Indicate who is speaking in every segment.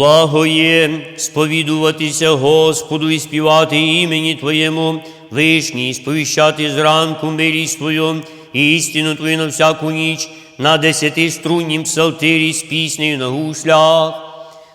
Speaker 1: Благоє сповідуватися Господу і співати імені Твоєму, вишній, сповіщати зранку милість Твою і істину Твою на всяку ніч, на десятиструннім псалтирі з піснею на гуслях.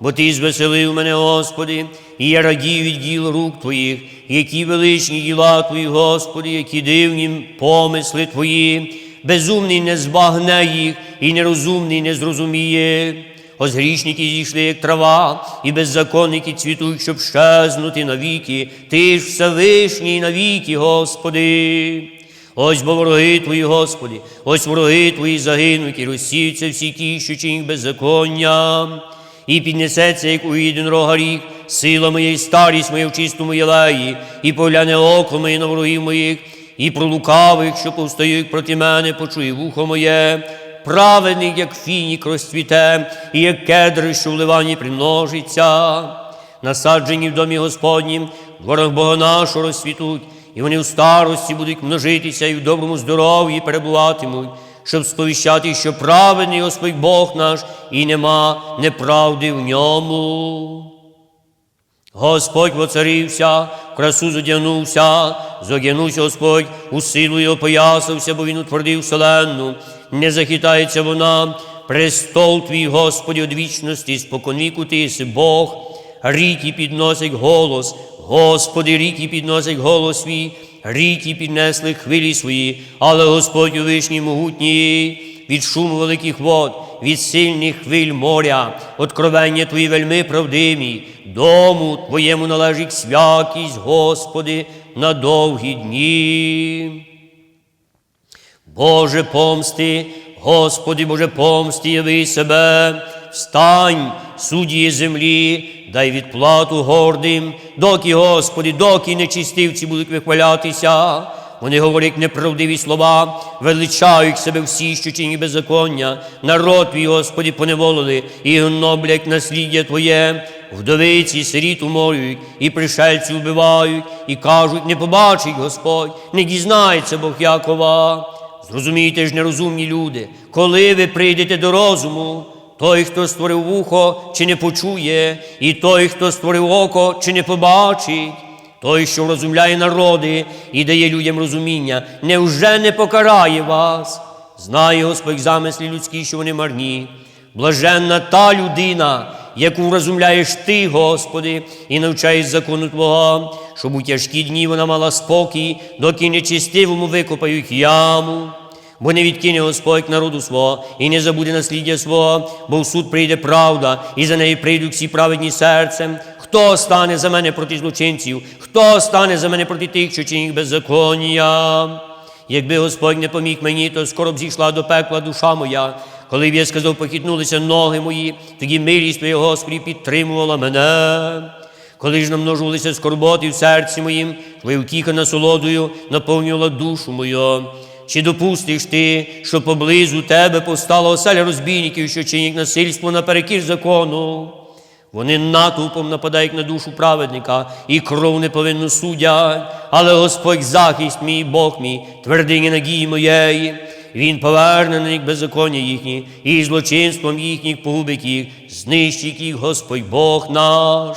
Speaker 1: Бо Ти звеселив мене, Господи, і я радію від діл рук Твоїх, які величні діла Твої, Господи, які дивні помисли Твої, безумний не збагне їх, і нерозумний не зрозуміє. Ось грішники зійшли, як трава, і беззаконники цвітуть, щоб щезнути навіки. Ти ж Всевишній навіки, Господи. Ось бо вороги Твої, Господи, ось вороги Твої загинуть, і розсіються всі ті, що чинять беззаконня. І піднесеться, як у єдинорога рік, сила моя і старість моя в чистому єлеї, і погляне око моє на ворогів моїх, і про лукавих, що повстають проти мене, почує вухо моє. Праведний, як фінік розцвіте, і як кедри, що в ливані примножиться. Насаджені в домі Господнім, в дворах Бога нашого розцвітуть, і вони в старості будуть множитися і в доброму здоров'ї перебуватимуть, щоб сповіщати, що праведний Господь Бог наш, і нема неправди в ньому. Господь воцарився, красу зодягнувся, зодягнувся Господь, у силу його поясався, бо він утвердив вселенну, не захитається вона, престол твій, Господі, од вічності, споконвіку ти єси Бог, ріки підносить голос, Господи, ріки підносить голос свій, ріки піднесли хвилі свої, але Господь у вишній могутній, від шуму великих вод, від сильних хвиль моря, откровення Твої вельми правдиві, дому Твоєму належить святість, Господи, на довгі дні. Боже помсти, Господи, Боже помсти, яви себе, встань, судді землі, дай відплату гордим, доки, Господи, доки нечистивці будуть вихвалятися. Вони говорять неправдиві слова, величають себе всі, що чині беззаконня. Народ твій, Господи, поневолили, і гноблять насліддя Твоє. Вдовиці сиріт умолюють, і пришельці вбивають, і кажуть, не побачить Господь, не дізнається Бог Якова. Зрозумійте ж, нерозумні люди, коли ви прийдете до розуму, той, хто створив вухо, чи не почує, і той, хто створив око, чи не побачить, той, що розумляє народи і дає людям розуміння, невже не покарає вас? Знає Господь замислі людські, що вони марні. Блаженна та людина, яку розумляєш ти, Господи, і навчаєш закону Твого, щоб у тяжкі дні вона мала спокій, доки нечистивому викопають яму. Бо не відкине Господь народу свого і не забуде насліддя свого, бо в суд прийде правда, і за неї прийдуть всі праведні серцем. Хто стане за мене проти злочинців? Хто стане за мене проти тих, що чинять беззаконня? Якби Господь не поміг мені, то скоро б зійшла до пекла душа моя. Коли б я сказав, похитнулися ноги мої, тоді милість Твоя, Господи, підтримувала мене. Коли ж намножувалися скорботи в серці моїм, Твоя втіха насолодою наповнювала душу мою. Чи допустиш ти, що поблизу тебе повстала оселя розбійників, що чинять насильство наперекір закону? Вони натовпом нападають на душу праведника і кров неповинну судять, але Господь захист мій, Бог мій, твердиня надії моєї. Він поверне на них беззаконня їхні, і злочинством їхніх погубить їх, знищить їх Господь Бог наш.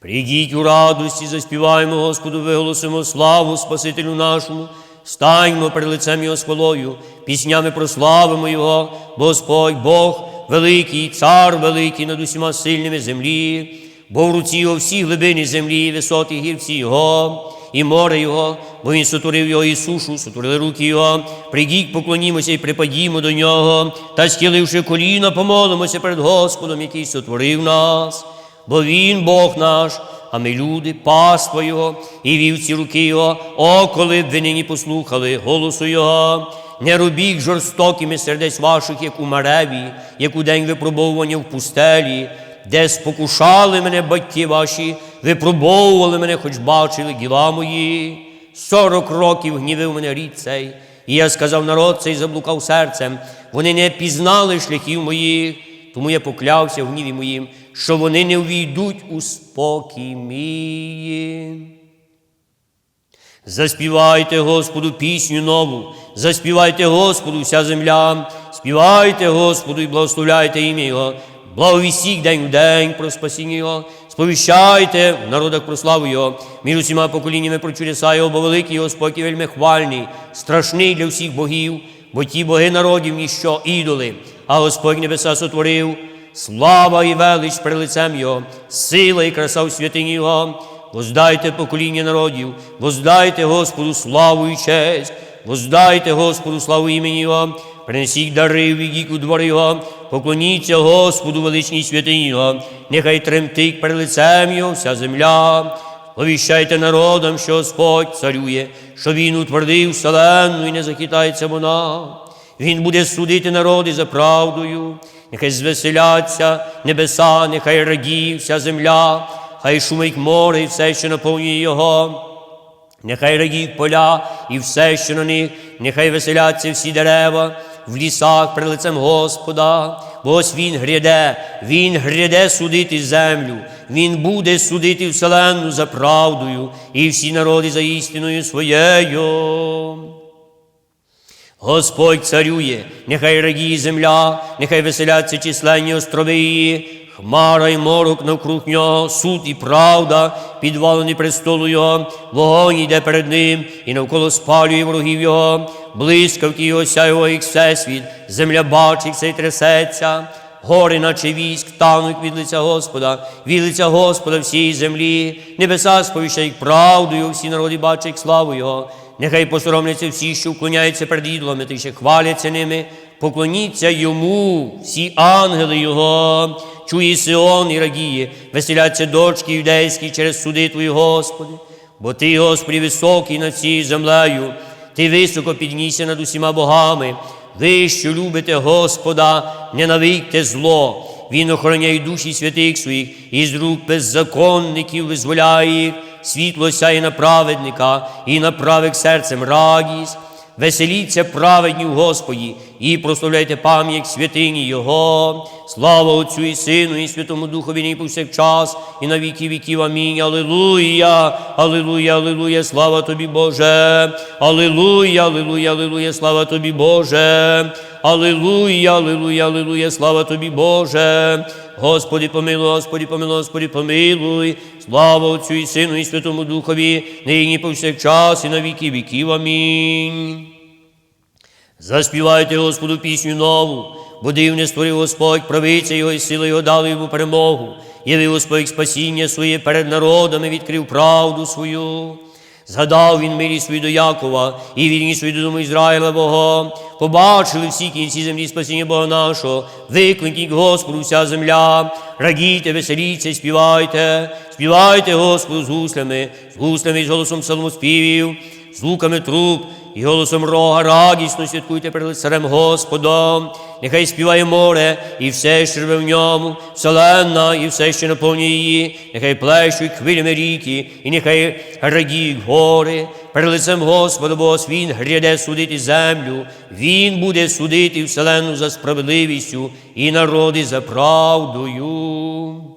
Speaker 1: Прийдіть у радості, заспіваємо Господу, виголосимо славу Спасителю нашому, станьмо перед лицем Його з хвалою, піснями прославимо Його, Господь Бог, великий, цар великий над усіма сильними землі, бо в руці його всі глибини землі, висоті гірці Його, і море Його, бо Він сотворив його і сушу, сотворили руки Його. Прийдіть, поклонімося і припадімо до Нього, та схиливши коліна, помолимося перед Господом, який сотворив нас бо Він Бог наш, а ми люди, паства Його, і вівці руки Його, о, коли б ви нині послухали голосу Його. Не робіть жорстокими сердець ваших, як у мареві, як у день випробовування в пустелі, де спокушали мене батьки ваші, випробовували мене, хоч бачили діла мої. Сорок років гнівив мене рід цей. І я сказав, народ цей заблукав серцем. Вони не пізнали шляхів моїх, тому я поклявся в гніві моїм, що вони не увійдуть у спокій мій. Заспівайте Господу пісню нову, заспівайте Господу вся земля, співайте Господу і благословляйте ім'я Його, благовістіть день в день про спасіння Його, сповіщайте в народах про славу Його, між усіма поколіннями про чудеса Його, бо великий Господь і вельми хвальний, страшний для всіх богів, бо ті боги народів ніщо ідоли, а Господь небеса сотворив, слава і велич перед лицем Його, сила і краса у святині Його. Воздайте покоління народів, воздайте Господу славу і честь, воздайте Господу славу імені Його, принесіть дари, відіть у двори Його, поклоніться Господу величній святині Його, нехай тремтить перед лицем Його вся земля. Повіщайте народам, що Господь царює, що Він утвердив вселенну і не захитається вона. Він буде судити народи за правдою, нехай звеселяться небеса, нехай радіє вся земля, хай шумить море і все, що наповнює його. Нехай радіють поля і все, що на них, нехай веселяться всі дерева в лісах перед лицем Господа, бо ось Він гряде, Він гряде судити землю, Він буде судити вселенну за правдою і всі народи за істиною своєю. Господь царює, нехай радіє земля, нехай веселяться численні острови її, хмара й морок навкруг нього, суд і правда, підвалений престолу його, вогонь йде перед ним, і навколо спалює ворогів його, блискавки його сяйво і всесвіт, земля бачить все й трясеться. Гори, наче військ, тануть від лиця Господа, від лиця Господа всієї землі, небеса сповіщають правдою, всі народи бачать славу Його. Нехай посоромляться всі, що вклоняються перед ідолами, та ще хваляться ними, поклоніться йому, всі ангели Його, чує Сион і радіє, веселяться дочки юдейські через суди Твої, Господи, бо Ти, Господи, високий над всією землею, Ти високо піднісся над усіма богами. Ви, що любите Господа, ненавидьте зло. Він охороняє душі святих своїх, і з рук беззаконників визволяє їх, світло сяє на праведника, і на правих серцем радість. Веселіться праведні в Господі, і прославляйте пам'ять святині Його. Слава Отцю і Сину, і Святому Духові, нині повсякчас, і на віки віків. Амінь. Аллилуйя, Аллилуйя, Аллилуйя, слава тобі, Боже. Аллилуйя, Аллилуйя, Аллилуйя, слава тобі, Боже. Аллилуйя, Аллилуйя, Аллилуйя, слава тобі, Боже. Господи, помилуй, Господи, помилуй, Господи, помилуй. Слава Отцю і Сину, і Святому Духові, нині повсякчас, і на віки віків. Амінь. Заспівайте Господу пісню нову, бо дивне створив Господь, правиця Його і сила Його дали йому перемогу. Явив Господь спасіння своє перед народами, відкрив правду свою. Згадав він милість свою до Якова і вірність свою до дому Ізраїлевого. Побачили всі кінці землі спасіння Бога нашого, викликніть Господу вся земля, радійте, веселіться, співайте, співайте Господу з гуслями, з гуслями з голосом псалмоспівів, з луками труб і голосом рога радісно святкуйте перед лицарем Господом. Нехай співає море і все, що живе в ньому, вселенна і все, що наповнює її, нехай плещуть хвилями ріки, і нехай радіють гори. Перед лицем Господа, бо Він гряде судити землю, Він буде судити вселенну за справедливістю і народи за правдою.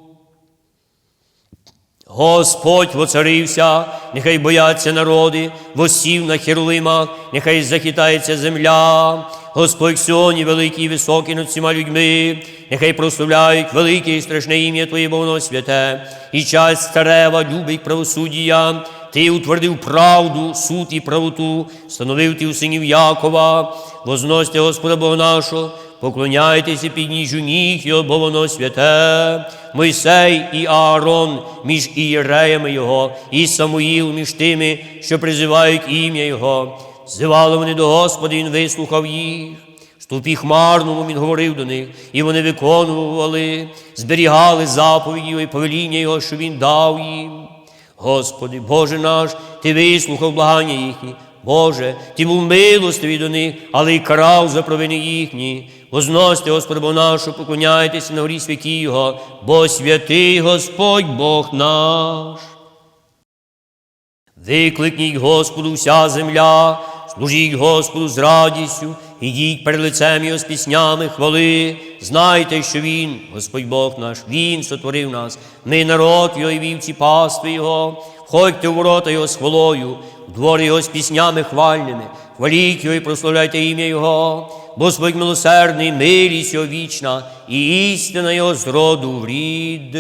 Speaker 1: Господь воцарився, нехай бояться народи, восів на херувимах, нехай захитається земля. Господь сьогодні великий і високий над всіма людьми, нехай прославляють велике і страшне ім'я Твоє, бо воно святе, і час старева любить правосуддя. Ти утвердив правду, суд і правоту, становив ти у синів Якова, возносьте Господа Бога нашого, поклоняйтеся під ніжу ніг його, бо воно святе. Мойсей і Аарон між ієреями його, і Самуїл між тими, що призивають ім'я Його. Зивали вони до Господа, Він вислухав їх. Ступі хмарному він говорив до них, і вони виконували, зберігали заповіді і повеління Його, що Він дав їм. Господи, Боже наш, Ти вислухав благання їхні. Боже, Ти був милостивий до них, але й карав за провини їхні. Возносьте, Господи, Бо нашу, поклоняйтеся на горі святі Його, бо святий Господь Бог наш. Викликніть Господу вся земля, служіть Господу з радістю, ідіть перед лицем Його з піснями хвали. Знайте, що Він, Господь Бог наш, Він сотворив нас. Ми народ Його і вівці пастви Його. Входьте в ворота Його з хвалою, в двори Його з піснями хвальними. Хваліть Його і прославляйте ім'я Його. Господь милосердний, милість Його вічна, і істина Його з роду в рід.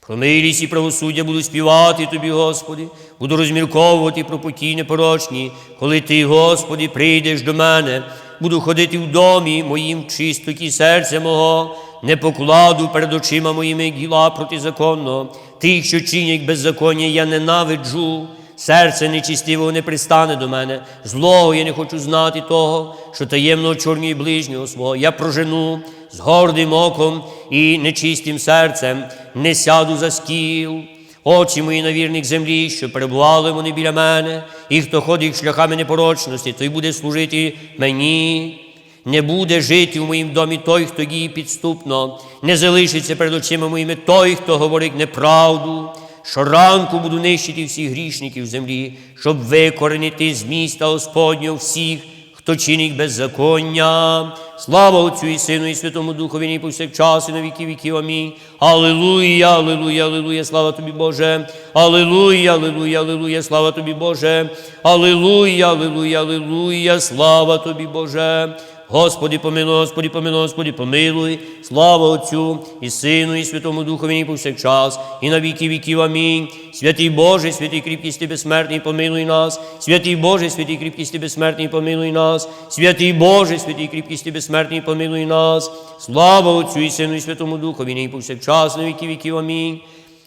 Speaker 1: Про милість і правосуддя буду співати тобі, Господи, буду розмірковувати про путі непорочні, коли ти, Господи, прийдеш до мене, буду ходити в домі моїм чистоті серця мого, не покладу перед очима моїми діла протизаконно, тих, що чинять беззаконня, я ненавиджу. Серце нечистивого не пристане до мене, злого я не хочу знати того, що таємно чорнює ближнього свого. Я прожену з гордим оком і нечистим серцем, не сяду за стіл. Очі мої на вірних землі, що перебували вони біля мене, і хто ходить шляхами непорочності, той буде служити мені. Не буде жити в моїм домі той, хто діє підступно, не залишиться перед очима моїми той, хто говорить неправду. Щоранку буду нищити всіх грішників землі, щоб викоренити з міста Господнього всіх, хто чинить беззаконня. Слава Отцю і Сину, і Святому Духові, нині повсякчас, і на віки віків. Амінь. Аллилуйя, аллилуйя, аллилуйя, слава тобі, Боже. Аллилуйя, аллилуйя, аллилуйя, слава тобі, Боже. Аллилуйя, аллилуйя, аллилуйя, слава тобі, Боже. Господи, помилуй, Господи, помилуй, Господи, помилуй, слава Отцю і Сину, і Святому Духові, і повсякчас, і на віки віків. Амінь. Святий Боже, святий кріпкісти безсмертний, помилуй нас. Святий Боже, святий кріпкісти безсмертний, помилуй нас. Святий Боже, святий кріпкісти безсмертний, помилуй нас. Слава Отцю і Сину, і Святому Духові, і повсякчас, на віки віків. Амінь.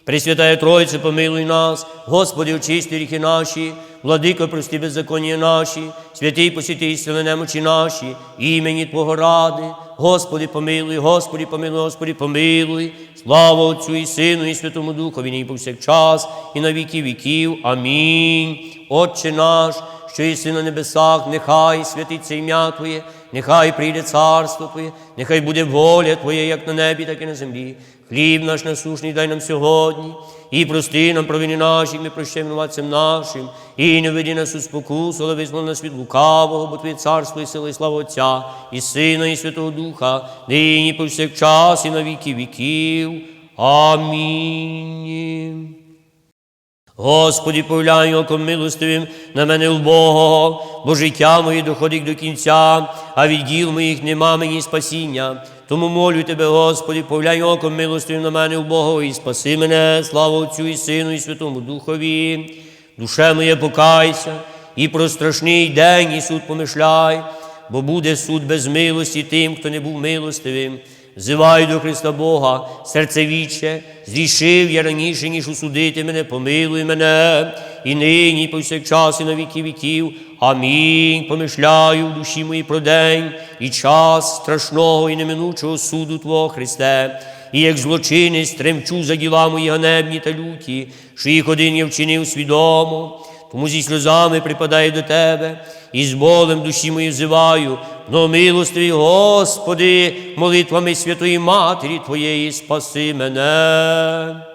Speaker 1: Пресвятая Тройце, помилуй нас, Господи, очисти ріхи наші, владико, прости беззаконня наші, святий посіти істини немочі наші, імені Твого ради, Господи, помилуй, Господи, помилуй, Господи, помилуй, слава Отцю і Сину, і Святому Духові, нині повсякчас, і на віки віків. Амінь. Отче наш, що єси на небесах, нехай святиться ім'я Твоє, нехай прийде царство Твоє, нехай буде воля Твоя, як на небі, так і на землі. Хліб наш насушний дай нам сьогодні, і прости нам провини наші, ми прощаємо винуватцям нашим, і не веди нас у спокусу, але визволи нас від лукавого, бо Твоє царство і сила, і слава Отця, і Сина, і Святого Духа, нині повсякчас, і на віки віків. Амінь. Господі, повляй оком милостивим на мене убогого, бо життя моє доходить до кінця, а від діл моїх нема мені спасіння. Тому молю тебе, Господи, повляй оком милостивим на мене убогого, і спаси мене, слава Отцю і Сину, і Святому Духові. Душе моє покайся, і про страшний день і суд помишляй, бо буде суд без милості тим, хто не був милостивим. Зиваю до Христа Бога, серце віче, зрішив я раніше, ніж усудити мене, помилуй мене, і нині, і повсякчас, і на віки віків. Амінь. Помишляю в душі моїй про день і час страшного і неминучого суду Твого Христе. І як злочинець тремчу за діла мої ганебні та люті, що їх один я вчинив свідомо. Тому зі сльозами припадаю до Тебе, і з болем душі мої взиваю, но милостивий, Господи, молитвами Святої Матері Твоєї спаси мене.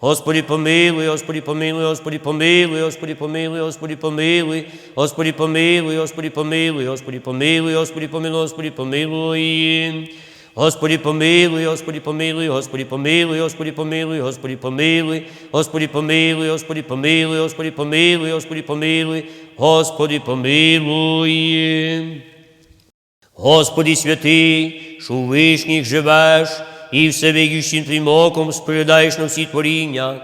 Speaker 1: Господи, помилуй, Господи, помилуй, Господи, помилуй, Господи, помилуй, Господи, помилуй, Господи, помилуй, Господи, помилуй, Господи, помилуй, Господи, помилуй, Господи, помилуй. Господи, помилуй, Господи, помилуй, Господи, помилуй, Господи, помилуй, Господи, помилуй, Господи, помилуй, Господи, помилуй, Господи, помилуй, Господи, помилуй, Господи, помилуй. Господи святий, що у вишніх живеш, і всевидющим Твоїм оком споглядаєш на всі творіння.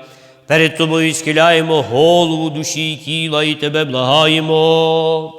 Speaker 1: Перед Тобою схиляємо голову душі і тіла, і Тебе благаємо.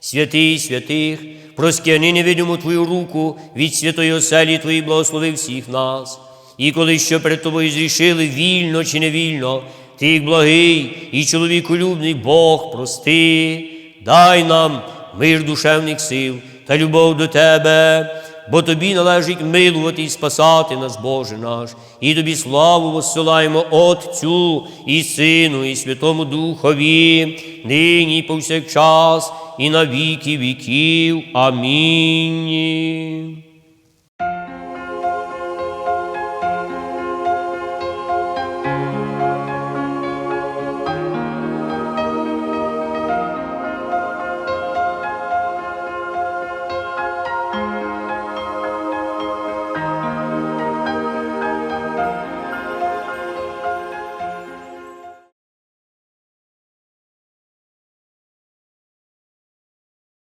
Speaker 1: Святий святих, проскяни невидиму Твою руку від святої оселі Твої благослови всіх нас. І коли що перед Тобою зрішили вільно чи невільно, Ти як благий і чоловіколюбний Бог прости, дай нам мир душевних сил та любов до Тебе, бо тобі належить милувати і спасати нас, Боже наш, і тобі славу воссилаємо Отцю і Сину, і Святому Духові, нині і повсякчас, і на віки віків. Амінь.